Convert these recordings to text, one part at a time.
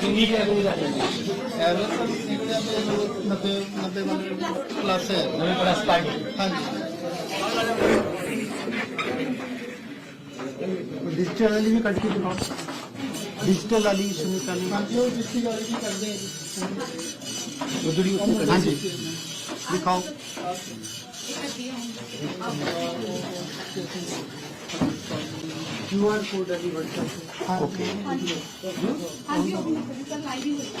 ਕਿੰਨੀ ਕੁ ਐਵਰੇਜ ਆ ਜਾਂਦੀ ਐਵਰੇਜ ਤਾਂ ਨਿਕਲਿਆ ਤੇ 90 90 ਪਲੱਸ ਹੈ ਨਵੇਂ ਪਲੱਸ ਪਾਰਟੀ ਹਾਂਜੀ ਡਿਜੀਟਲ ਵਾਲੀ ਵੀ ਕੱਢ ਕੇ ਦਿਖਾਓ ਡਿਜੀਟਲ ਵਾਲੀ ਸੁਨੀਤਾ ਨੇ ਹਾਂਜੀ ਉਹ ਜਿੱਤੀ ਗੱਲ ਵੀ ਕਰਦੇ ਆ ਜੀ ਉਧੜੀ ਉੱਤੇ ਹਾਂਜੀ ਦਿਖਾਓ ਕਿਊਆਰ ਕੋਡ ਵਾਲੀ WhatsApp ਓਕੇ ਹਾਂਜੀ ਉਹ ਵੀ ਨਿਕਲ ਲਾਈਵ ਹੀ ਹੋਇਆ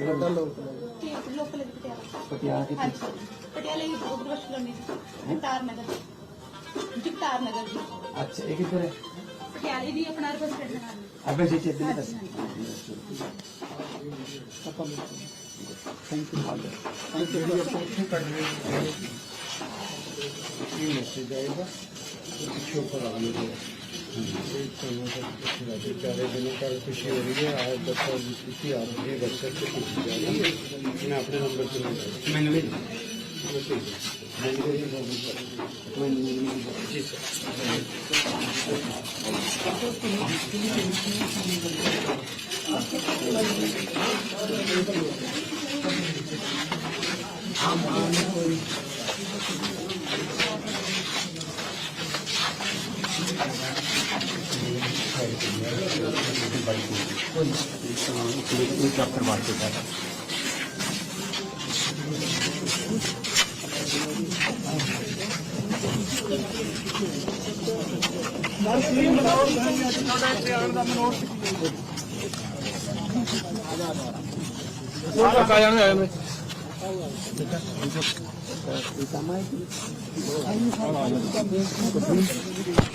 ਕਰਕੇ ਜੀ ਉਹ- ਨਹੀਂ ਸਾਡਾ ਬਿਲਕੁਲ ਬਿਲਕੁਲ ਹਾਂਜੀ ਇਹ ਤੁਹਾਨੂੰ ਆਥੋਰਾਈਜ਼ ਕਰਦੇ ਤੁਹਾਨੂੰ ਆਥੋਰਾਈਜ਼ ਕਰਦੇ ਲੋਕਾਂ ਦਾ ਕੰਮ ਨਹੀਂ ਉੱਠਦਾ ਨਹੀਂ ਜੀ ਸਰ ਨਹੀਂ ਤੁਸੀਂ ਘੱਟ ਅਫਸਰ ਹਮੇ ਬਲੈਕਮੇਲ ਕਰਦੇ ਸਰਕਾਰ ਨੂੰ ਬਹੁਤ ਕੁਛ ਸਾਡੇ ਬਾਰੇ ਸਾਡੇ ਕੇਂਦਰ ਆ ਰਹੇ ਜੀ ਸਰ ਆਹੀ ਹਾਲ ਗੱਲ ਤੇ ਪਿੰਡ ਦੇ ਹਾਂਜੀ ਪਟਿਆਲਾ ਕਿਹੜਾ ਲੋਕ ਠੀਕ ਲੋਕਲ ਪਟਿਆਲਾ ਪਟਿਆਲਾ ਕੇ ਹਾਂਜੀ ਪਟਿਆਲੇ ਹੀ ਬਹੁਤ ਵਰਸ਼ ਕਰਨੀ ਜਗਤਾਰ ਨਗਰ ਜਗਤਾਰ ਨਗਰ ਜੀ ਅੱਛਾ ਇਹ ਕਿੱਧਰ ਹੈ ਪਟਿਆਲੇ ਦੀ ਆਪਣਾ ਰਬਸ ਕਰਨਾ ਅਬੇ ਜੀ ਚੇਤਨ ਨੇ ਦੱਸਿਆ ਪਤਾ ਨਹੀਂ ਥੈਂਕ ਯੂ ਥੈਂਕ ਯੂ ਜੀ ਆਪਾਂ ਉੱਥੇ ਕੱਢ ਰਹੇ ਮੈਸੇਜ ਆਏਗਾ ਪਿੱਛੇ ਉੱਪਰ बेचारे जिन्हें कल खुशी हो रही है आज बच्चा किसी आ रही है बच्चे को खुशी जा रही है मैंने अपने नंबर से मैंने भी जी सर हम चैप्टर मार के जाता ਆ ਜਾਣ ਆ ਜਾਣ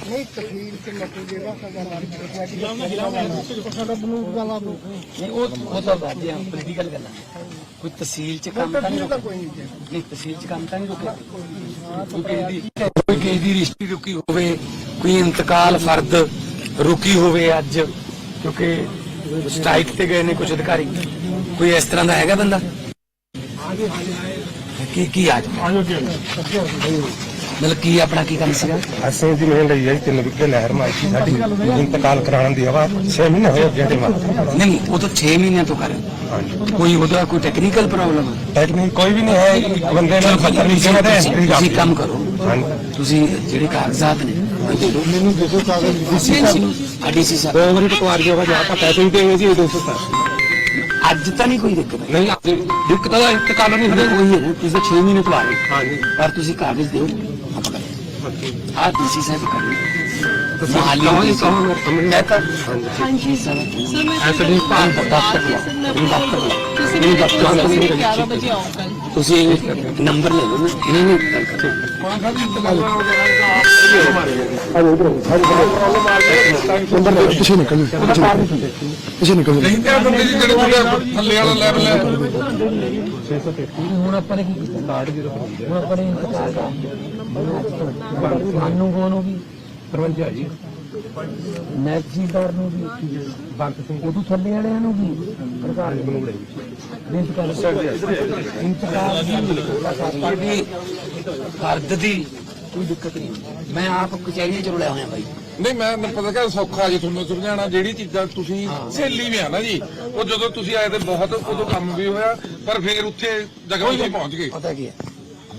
ਨਹੀਂ ਤਕਲੀਫ ਤੇ ਮਤਲਬ ਜਿਹੜਾ ਸਾਡਾ ਸਾਡਾ ਬਨੂਕ ਦਾ ਲਾ ਦੋ ਨਹੀਂ ਉਹ ਉਹ ਤਾਂ ਬਾਜੀ ਆ ਪੋਲੀਟੀਕਲ ਗੱਲਾਂ ਕੋਈ ਤਹਿਸੀਲ ਚ ਕੰਮ ਤਾਂ ਨਹੀਂ ਰੁਕਿਆ? ਕੋਈ ਨਹੀਂ ਜੀ ਨਹੀਂ ਤਹਿਸੀਲ ਚ ਕੰਮ ਤਾਂ ਨਹੀਂ ਰੁਕਿਆ? ਕੋਈ ਕਿਸੇ ਦੀ ਕੋਈ ਕਿਸੇ ਦੀ ਰਿਸ਼ਤੀ ਰੁਕੀ ਹੋਵੇ ਕੋਈ ਇੰਤਕਾਲ ਫਰਦ ਰੁਕੀ ਹੋਵੇ ਅੱਜ ਕਿਉਂਕਿ ਸਟ੍ਰਾਈਕ ਤੇ ਗਏ ਨੇ ਕੁਝ ਅਧਿਕਾਰੀ। ਕੋਈ ਇਸ ਤਰ੍ਹਾਂ ਦਾ ਹੈਗਾ ਬੰਦਾ? ਕੀ ਕੀ ਅੱਜ? ਮਤਲਬ ਕੀ ਆਪਣਾ ਕੀ ਕੰਮ ਸੀਗਾ? ਅਸੀਂ ਦੀ ਮਿਹਨ ਲਈ ਹੈ ਤਿੰਨ ਵਿਕੇ ਲਹਿਰ ਮਾਈ ਸੀ ਸਾਡੀ। ਇੰਤਕਾਲ ਕਰਾਉਣ ਦੀ ਹਵਾ 6 ਮਹੀਨੇ ਹੋਏ ਅੱਗੇ ਤੇ ਮਾਰ ਨਹੀਂ ਉਹ ਤਾਂ 6 ਮਹੀਨਿਆਂ ਤੋਂ ਕਰ ਕੋਈ ਉਹਦਾ ਕੋਈ ਟੈਕਨੀਕਲ ਪ੍ਰੋਬਲਮ ਹੈ ਟੈਕਨੀਕ ਕੋਈ ਵੀ ਨਹੀਂ ਹੈ ਬੰਦੇ ਨਾਲ ਪਤਾ ਨਹੀਂ ਕਿਵੇਂ ਦਾ ਤੁਸੀਂ ਕੰਮ ਕਰੋ। ਤੁਸੀਂ ਜਿਹੜੇ ਕਾਗਜ਼ਾਤ ਨੇ ਮੈਨੂੰ ਦੇਖੋ ਕਾਗਜ਼ ਡੀਸੀ ਸਾਹਿਬ ਦੋ ਵਾਰੀ ਪਟਵਾਰ ਦੀ ਹਵਾ ਜਾ ਆਪਾਂ ਪੈਸੇ ਵੀ ਦੇਵੇ ਸੀ 200 ਅੱਜ ਤਾਂ ਨਹੀਂ ਕੋਈ ਦਿੱਕਤ ਹੈ ਨਹੀਂ ਦਿੱਕਤ ਦਾ ਇੰਤਕਾਲ ਨਹੀਂ ਉਹਦੇ ਹੁੰਦੇ ਕੋਈ ਹੈ ਤੁਸੀਂ 6 ਮਹੀਨੇ ਤੋਂ ਆ ਰਹੇ ਹਾਂਜੀ ਪਰ ਤੁਸੀਂ ਕਾਗਜ਼ ਦਿਓ ਆਪਾਂ ਕਰਾਂਗੇ। ਆ ਡੀਸੀ ਸਾਹਿਬ ਕਰੀ ਮਹਾਲੀ ਕਹੋ ਮੈਂ ਤਾਂ ਹਾਂਜੀ। ਸਾਹਿਬ ਸਰ ਮੈਂ ਐਸੇ ਨਹੀਂ ਭਾਲ ਦਫ਼ਤਰ ਲਓ ਮੈਨੂੰ ਦਫ਼ਤਰ ਲਓ ਤੁਸੀਂ ਮੈਨੂੰ ਮੇਰੇ ਦਫ਼ਤਰ ਲਓ 11 ਵਜੇ ਆਓ ਕੱਲ ਤੁਸੀਂ ਨੰਬਰ ਲੈ ਲਓ ਨਾ। ਨਹੀਂ ਨਹੀਂ ਗੱਲ ਕਰੋ ਪਿੱਛੇ ਨਿਕਲ ਪਿੱਛੇ ਨਿਕਲ ਨਹੀਂ ਤੇ ਦੀ ਜਿਹੜੇ ਥੱਲੇ ਵਾਲਾ ਲੈਵਲ ਹੈ। ਹੁਣ ਆਪਾਂ ਨੇ ਕੀ ਕੀਤਾ? ਕਾਰਡ ਜਿਹੜਾ ਹੁਣ ਆਪਾਂ ਨੇ ਇੰਤਕਾਲ ਦਾ ਸਾਨੂੰ ਕੋਣ ਜੀ। ਨੈਕਸੀਦਾਰ ਨੂੰ ਵੀ ਬੰਤ ਸਿੰਘ ਉਦੋਂ ਥੱਲੇ ਵਾਲਿਆਂ ਨੂੰ ਵੀ ਸਰਕਾਰ ਨੇ ਬਨੂੜੇ ਇੰਤਕਾਲ ਇੰਤਕਾਲ ਦੀ ਫਰਦ ਦੀ ਕੋਈ ਦਿੱਕਤ ਨਹੀਂ। ਮੈਂ ਆਪ ਕਚਹਿਰੀਆਂ ਚ ਰੁਲਿਆ ਹੋਇਆ ਬਾਈ। ਨਹੀਂ ਮੈਂ ਮੈਨੂੰ ਪਤਾ ਕਿ ਸੌਖਾ ਜੀ ਤੁਹਾਨੂੰ ਸੁਲਝਾਣਾ ਜਿਹੜੀ ਚੀਜ਼ਾਂ ਤੁਸੀਂ ਸਹੇਲੀ ਵੀ ਆ ਨਾ ਜੀ ਉਹ ਜਦੋਂ ਤੁਸੀਂ ਆਏ ਤੇ ਬਹੁਤ ਉਦੋਂ ਕੰਮ ਵੀ ਹੋਇਆ ਪਰ ਫਿਰ ਉੱਥੇ ਜਗ੍ਹਾ ਤੇ ਪਹੁੰਚ ਗਏ। ਪਤਾ ਕੀ ਹੈ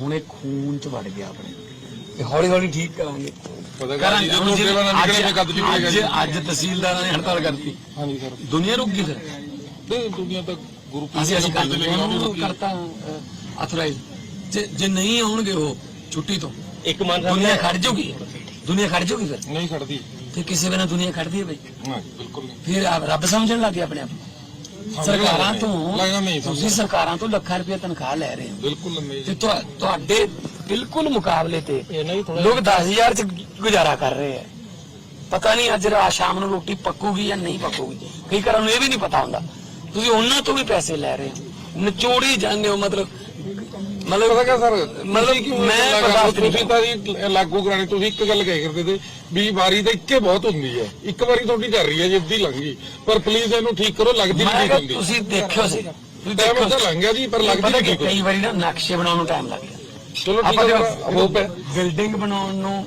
ਹੁਣ ਇਹ ਖੂਨ ਚ ਵੜ ਗਿਆ ਆਪਣੇ। ਤੇ ਹੌਲੀ ਹੌਲੀ ਠੀਕ ਕਰਾਂਗੇ। ਜੀ ਜਦੋਂ ਸੇਵਾ ਨਾਲ ਨਿਕਲੇ ਫੇ ਕੱਦ ਚੁੱਕੇਗਾ ਅੱਜ ਜੀ ਅੱਜ ਤਹਿਸੀਲਦਾਰਾਂ ਨੇ ਹੜਤਾਲ ਕਰਤੀ। ਹਾਂਜੀ ਸਰ। ਦੁਨੀਆ ਰੁਕ ਗਈ ਫਿਰ। ਨਹੀਂ ਦੁਨੀਆ ਤਾਂ ਗੁਰੂ ਪੀਰ ਅਸੀਂ ਅਸੀਂ ਕਰ ਦੇ ਦਿੰਦੇ ਲਈ ਹਾਂ। ਉਹਨੂੰ ਉਹਨੂੰ ਕਰਤਾ ਅਥਰਾਈਜ਼ ਜੇ ਜੇ ਨਹੀਂ ਆਉਣਗੇ ਉਹ ਛੁੱਟੀ ਤੋਂ। ਇੱਕ ਮਨ ਦੁਨੀਆ ਖੜ ਜਾਊਗੀ ਦੁਨੀਆ ਖੜ ਜਾਊਗੀ ਫਿਰ। ਨਹੀਂ ਖੜਦੀ। ਤੇ ਕਿਸੇ ਬਿਨਾਂ ਦੁਨੀਆ ਖੜਦੀ ਹੈ ਬਈ। ਨਾ ਬਿਲਕੁਲ ਨਹੀਂ। ਫਿਰ ਆਪ ਰੱਬ ਸਮਝਣ ਲੱਗੇ ਆਪਣੇ ਆਪ ਨੂੰ। ਸਰਕਾਰਾਂ। ਤੋਂ ਤੁਸੀਂ ਸਰਕਾਰਾਂ ਤੋਂ ਲੱਖਾਂ ਰੁਪਏ ਤਨਖਾਹ ਲੈ ਰਹੇ ਹੋ। ਬਿਲਕੁਲ ਤੇ ਤੁਹਾ- ਤੁਹਾਡੇ ਬਿਲਕੁਲ ਮੁਕਾਬਲੇ ਤੇ ਲੋਕ 10000 ਚ ਗੁਜ਼ਾਰਾ ਕਰ ਰਹੇ ਆ। ਪਤਾ ਨਹੀਂ ਅੱਜ ਰਾਤ ਸ਼ਾਮ ਨੂੰ ਰੋਟੀ ਪੱਕੂਗੀ ਜਾਂ ਨਹੀਂ ਪੱਕੂਗੀ। ਕਈ ਘਰਾਂ ਨੂੰ ਇਹ ਵੀ ਨਹੀਂ ਪਤਾ ਹੁੰਦਾ। ਤੁਸੀਂ ਉਹਨਾਂ ਤੋਂ ਵੀ ਪੈਸੇ ਲੈ ਰਹੇ ਹੋ। ਨਿਚੋੜੀ ਜਾਂਦੇ ਹੋ ਮਤਲਬ ਮਤਲਬ ਪਤਾ ਕਿਆ ਸਰ? ਮਤਲਬ ਮੈਂ ਬਰਦਾਸ਼ਤ? ਨਹੀਂ ਤੁਸੀਂ ਤਾਂ ਜੀ ਲਾਗੂ ਕਰਾਣੀ ਤੁਸੀਂ ਇੱਕ ਗੱਲ ਕਹਿ ਕਰਦੇ ਤੇ ਵੀ ਵਾਰੀ ਤਾਂ ਇੱਕੇ ਬਹੁਤ ਹੁੰਦੀ ਹੈ। ਇੱਕ ਵਾਰੀ ਤੁਹਾਡੀ ਚੱਲ ਰਹੀ ਹੈ ਜੇ ਅੱਧੀ ਲੰਘ ਗਈ। ਪਰ ਪਲੀਜ਼ ਇਹਨੂੰ ਠੀਕ ਕਰੋ ਲੱਗਦੀ ਨਹੀਂ ਹੁੰਦੀ। ਤੁਸੀਂ ਦੇਖਿਓ ਸੀ ਤੁਸੀਂ ਟਾਈਮ ਤਾਂ ਲੰਘ ਗਿਆ ਜੀ ਪਰ ਲੱਗਦੀ ਨਹੀਂ ਕਈ ਵਾਰੀ ਨਾ ਨਕਸ਼ੇ ਬਣਾਉਣ ਨੂੰ ਟਾਈਮ ਲੱਗ ਗਿਆ ਚਲੋ ਠੀਕ ਹੈ ਹੋਪ ਹੈ। ਬਿਲਡਿੰਗ ਬਣਾਉਣ ਨੂੰ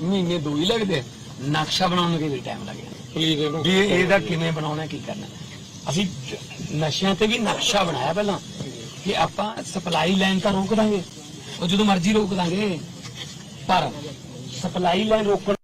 ਮਹੀਨੇ ਦੋ ਹੀ ਲੱਗਦੇ। ਨਕਸ਼ਾ ਬਣਾਉਣ ਨੂੰ ਵੀ ਟਾਈਮ ਲੱਗਿਆ ਪਲੀਜ਼ ਇਹਨੂੰ ਵੀ ਇਹ- ਇਹਦਾ ਕਿਵੇਂ ਬਣਾਉਣਾ ਕੀ ਕਰਨਾ। ਅਸੀਂ ਨਸ਼ਿਆਂ ਤੇ ਵੀ ਨਕਸ਼ਾ ਬਣਾਇਆ ਪਹਿਲਾਂ। ਕਿ ਆਪਾਂ ਸਪਲਾਈ ਲਾਈਨ ਤਾਂ ਰੋਕ ਦਾਂਗੇ, ਉਹ ਜਦੋਂ ਮਰਜ਼ੀ ਰੋਕ ਦਾਂਗੇ। ਪਰ ਸਪਲਾਈ ਲਾਈਨ ਰੋਕਣ